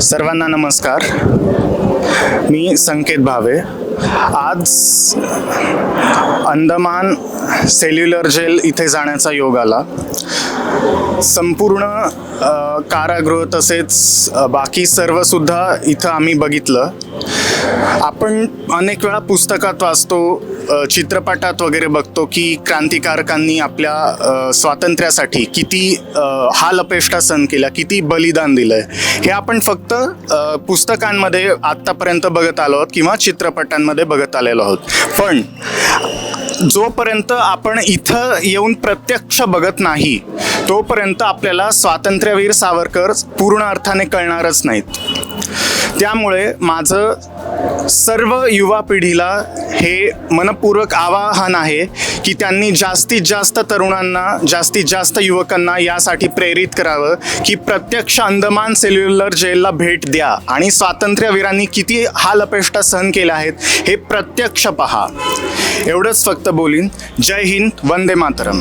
सर्वांना नमस्कार. मी संकेत भावे. आज अंदमान सेल्युलर जेल इथे जाण्याचा योग आला. संपूर्ण कारागृह तसेच बाकी सर्वसुद्धा इथं आम्ही बघितलं. आपण अनेक वेळा पुस्तकात वाचतो चित्रपटात वगैरे बघतो की क्रांतिकारकांनी आपल्या स्वातंत्र्यासाठी किती हा हाल अपेष्टा सहन किती बलिदान दिलंय. हे आपण फक्त पुस्तकांमध्ये आत्तापर्यंत बघत आलो आहोत किंवा चित्रपटांमध्ये बघत आलेलो आहोत. पण जोपर्यंत आपण इथं येऊन प्रत्यक्ष बघत नाही तोपर्यंत आपल्याला स्वातंत्र्यवीर सावरकर पूर्ण अर्थाने कळणारच नाहीत. त्यामुळे माझं सर्व युवा पिढीला हे मनपूर्वक आवाहन आहे की त्यांनी जास्तीत जास्त तरुणांना जास्तीत जास्त युवकांना यासाठी प्रेरित करावं की प्रत्यक्ष अंदमान सेल्युलर जेलला भेट द्या. आणि स्वातंत्र्यवीरांनी किती हाल अपेष्टा सहन केल्या आहेत हे प्रत्यक्ष पहा. एवढंच फक्त बोलीन. जय हिंद वंदे मातरम.